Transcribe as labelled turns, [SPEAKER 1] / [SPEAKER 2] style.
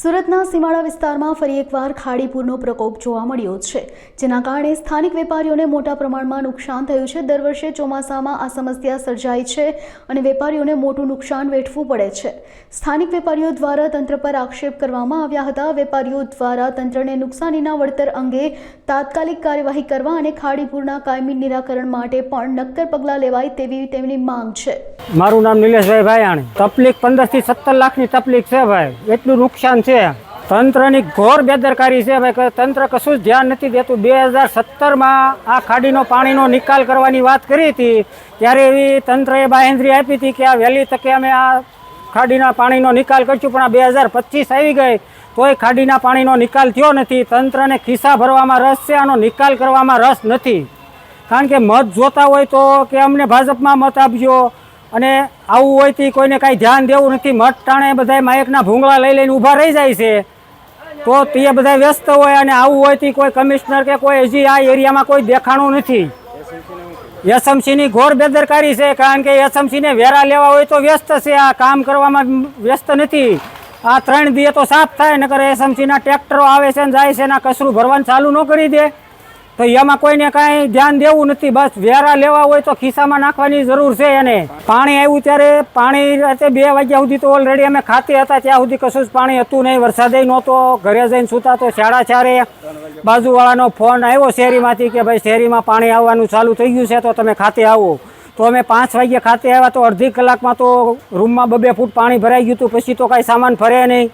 [SPEAKER 1] સુરતના સીમાડા વિસ્તારમાં ફરી એકવાર ખાડીપૂરનો પ્રકોપ જોવા મળ્યો છે, જેના કારણે સ્થાનિક વેપારીઓને મોટા પ્રમાણમાં નુકસાન થયું છે. દર વર્ષે ચોમાસામાં આ સમસ્યા સર્જાય છે અને વેપારીઓને મોટું નુકસાન વેઠવું પડે છે. સ્થાનિક વેપારીઓ દ્વારા તંત્ર પર આક્ષેપ કરવામાં આવ્યા હતા. વેપારીઓ દ્વારા તંત્રને નુકસાનીના વળતર અંગે તાત્કાલિક કાર્યવાહી કરવા અને ખાડીપૂરના કાયમી નિરાકરણ માટે પણ નક્કર પગલાં લેવાય તેવી તેમની માંગ છે.
[SPEAKER 2] મારું નામ નિલેશભાઈ ભાઈ તકલીફ પંદરથી સત્તર લાખની તકલીફ છે ભાઈ. એટલું નુકસાન છે. તંત્રની ઘોર બેદરકારી છે ભાઈ તંત્ર કશું જ ધ્યાન નથી દેતું. બે હજાર સત્તરમાં આ ખાડીનો પાણીનો નિકાલ કરવાની વાત કરી હતી, ત્યારે એવી તંત્રએ બાહેંધરી આપી હતી કે આ વહેલી તકે અમે આ ખાડીના પાણીનો નિકાલ કરીશું, પણ આ બે હજાર પચીસ આવી ગઈ, તોય ખાડીના પાણીનો નિકાલ થયો નથી. તંત્રને ખિસ્સા ભરવામાં રસ છે, આનો નિકાલ કરવામાં રસ નથી. કારણ કે મત જોતા હોય તો કે અમને ભાજપમાં મત આપજો અને આવું હોય તો કોઈને કાંઈ ધ્યાન દેવું નથી. મઠ ટાણે બધા માયકના ભૂંગળા લઈ લઈને ઊભા રહી જાય છે. તો તે બધા વ્યસ્ત હોય અને આવું હોય તો કોઈ કમિશનર કે કોઈ હજી આ એરિયામાં કોઈ દેખાણું નથી. એસએમસીની ઘોર બેદરકારી છે કારણ કે એસએમસીને વેરા લેવા હોય તો વ્યસ્ત છે. આ કામ કરવામાં વ્યસ્ત નથી. આ ત્રણ દીએ તો સાફ થાય, નકર એસએમસીના ટ્રેક્ટરો આવે છે ને જાય છે એના કચરું ભરવાનું ચાલુ ન કરી દે. તો એમાં કોઈને કાંઈ ધ્યાન દેવું નથી. બસ વેરા લેવા હોય તો ખિસ્સામાં નાખવાની જરૂર છે એને. પાણી આવ્યું ત્યારે પાણી રાતે બે વાગ્યા સુધી તો ઓલરેડી અમે ખાતે હતા. ત્યાં સુધી કશું જ પાણી હતું નહીં. વરસાદે નહોતો. ઘરે જઈને સૂતા તો સાડા ચારે. બાજુવાળાનો ફોન આવ્યો શેરીમાંથી કે ભાઈ શેરીમાં પાણી આવવાનું ચાલુ થઈ ગયું છે તો તમે ખાતે આવો. તો અમે પાંચ વાગ્યે ખાતે આવ્યા તો અડધી કલાકમાં તો રૂમમાં બબે ફૂટ પાણી ભરાઈ ગયું હતું. પછી તો કાંઈ સામાન ફરે નહીં.